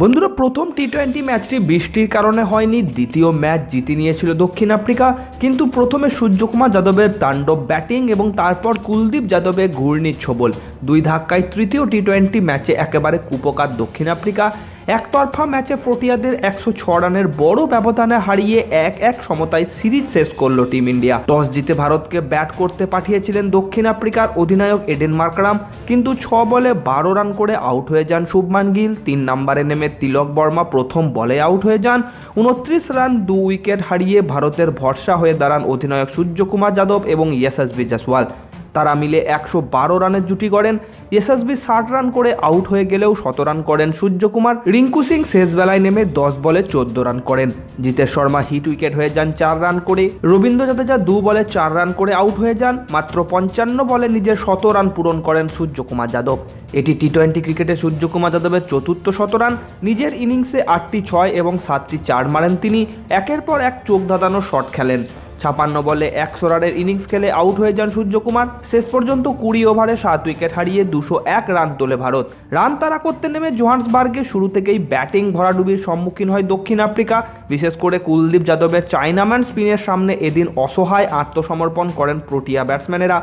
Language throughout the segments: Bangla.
বন্ধুরা, প্রথম টি টোয়েন্টি ম্যাচটি বৃষ্টির কারণে হয়নি। দ্বিতীয় ম্যাচ জিতে নিয়েছিল দক্ষিণ আফ্রিকা। কিন্তু প্রথমে সূর্যকুমার যাদবের তাণ্ডব ব্যাটিং এবং তারপর কুলদীপ যাদবের ঘূর্ণির ছোবল দুই ধাক্কায় তৃতীয় টি টোয়েন্টি ম্যাচে একেবারে কুপকার দক্ষিণ আফ্রিকা। একতরফা ম্যাচে প্রোটিয়াদের একশো ছ রানের বড় ব্যবধানে হারিয়ে এক এক সমতায় সিরিজ শেষ করল টিম ইন্ডিয়া। টস জিতে ভারতকে ব্যাট করতে পাঠিয়েছিলেন দক্ষিণ আফ্রিকার অধিনায়ক এডেন মার্করাম, কিন্তু ছ বলে বারো রান করে আউট হয়ে যান শুভমান গিল। তিন নম্বরে নেমে তিলক বর্মা প্রথম বলে আউট হয়ে যান। উনত্রিশ রান, দু উইকেট হারিয়ে ভারতের ভরসা হয়ে দাঁড়ান অধিনায়ক সূর্যকুমার যাদব এবং ইয়াসাসবি জাসওয়াল তারা মিলে একশো বারো রানের জুটি গড়েন। এসএসবি ষাট রান করে আউট হয়ে গেলেও শত রান করেন সূর্যকুমার। রিঙ্কু সিং শেষ বেলায় নেমে দশ বলে চোদ্দ রান করেন। জিতেশ শর্মা হিট উইকেট হয়ে যান চার রান করে। রবীন্দ্র জাদেজা দু বলে চার রান করে আউট হয়ে যান। মাত্র পঞ্চান্ন বলে নিজের শত রান পূরণ করেন সূর্যকুমার যাদব। এটি টি টোয়েন্টি ক্রিকেটে সূর্যকুমার যাদবের চতুর্থ শতরান নিজের ইনিংসে আটটি ছয় এবং সাতটি চার মারেন তিনি। একের পর এক চোখ ধাঁধানো শট খেলেন। ছাপান্ন বলে একশো রানের ইনিংস খেলে আউট হয়ে যান সূর্যকুমার। শেষ পর্যন্ত কুড়ি ওভারে সাত উইকেট হারিয়ে দুশো এক রান তোলে ভারত। রান তারা করতে নেমে জোহান্সবার্গে শুরু থেকেই ব্যাটিং ভরাডুবির সম্মুখীন হয় দক্ষিণ আফ্রিকা। বিশেষ করে কুলদীপ যাদবের চাইনাম্যান স্পিনের সামনে এদিন অসহায় আত্মসমর্পণ করেন প্রোটিয়া ব্যাটসম্যানেরা।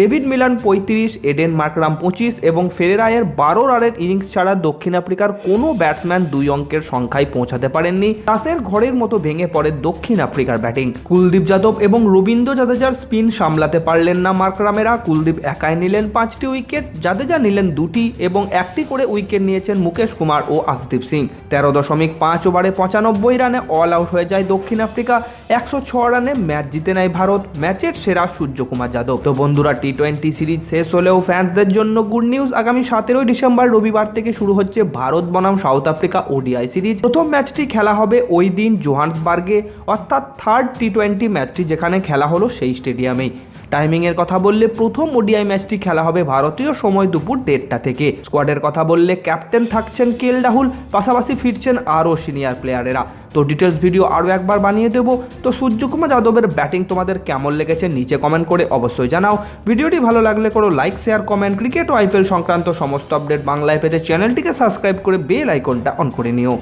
ডেভিড মিলান পঁয়ত্রিশ, এডেন মার্করাম পঁচিশ এবং ফেরেরায়ের বারো রানের ইনিংস ছাড়া দক্ষিণ আফ্রিকার কোনো ব্যাটসম্যান দুই অঙ্কের সংখ্যায় পৌঁছাতে পারেননি। তাসের ঘরের মতো ভেঙে পড়ে দক্ষিণ আফ্রিকার ব্যাটিং। কুলদীপ যাদব এবং রবীন্দ্র জাদেজার স্পিন সামলাতে পারলেন না মার্করামেরা। কুলদীপ একাই নিলেন পাঁচটি উইকেট, জাদেজা নিলেন দুটি এবং একটি করে উইকেট নিয়েছেন মুকেশ কুমার ও আকদীপ সিং। তেরো দশমিক পাঁচ ওভারে পঁচানব্বই রানে অল আউট হয়ে যায় দক্ষিণ আফ্রিকা। একশো ছ রানে ম্যাচ জিতে নেয় ভারত। ম্যাচের সেরা সূর্যকুমার যাদব। তো বন্ধুরা টি টোয়েন্টি সিরিজ শেষ হলেও ফ্যান্সদের জন্য গুড নিউজ আগামী সতেরোই ডিসেম্বর রবিবার থেকে শুরু হচ্ছে ভারত বনাম সাউথ আফ্রিকা ওডিআই সিরিজ প্রথম ম্যাচটি খেলা হবে ওই দিন জোহান্সবার্গে, অর্থাৎ থার্ড টি টোয়েন্টি ম্যাচটি যেখানে খেলা হলো সেই স্টেডিয়ামেই টাইমিংয়ের কথা বললে প্রথম ওডিআই ম্যাচটি খেলা হবে ভারতীয় সময় দুপুর দেড়টা থেকে। স্কোয়াডের কথা বললে ক্যাপ্টেন থাকছেন কেএল রাহুল, পাশাপাশি ফিরছেন আরও সিনিয়র প্লেয়ারেরা তো ডিটেলস ভিডিও আরও একবার বানিয়ে দেবো। তো সূর্যকুমার যাদবের ব্যাটিং তোমাদের কেমন লেগেছে নিচে কমেন্ট করে অবশ্যই জানাও। ভিডিওটি ভালো লাগলে করো লাইক শেয়ার কমেন্ট ক্রিকেট ও আইপিএল সংক্রান্ত সমস্ত আপডেট বাংলায় পেতে চ্যানেলটিকে সাবস্ক্রাইব করে বেল আইকনটা অন করে নিও।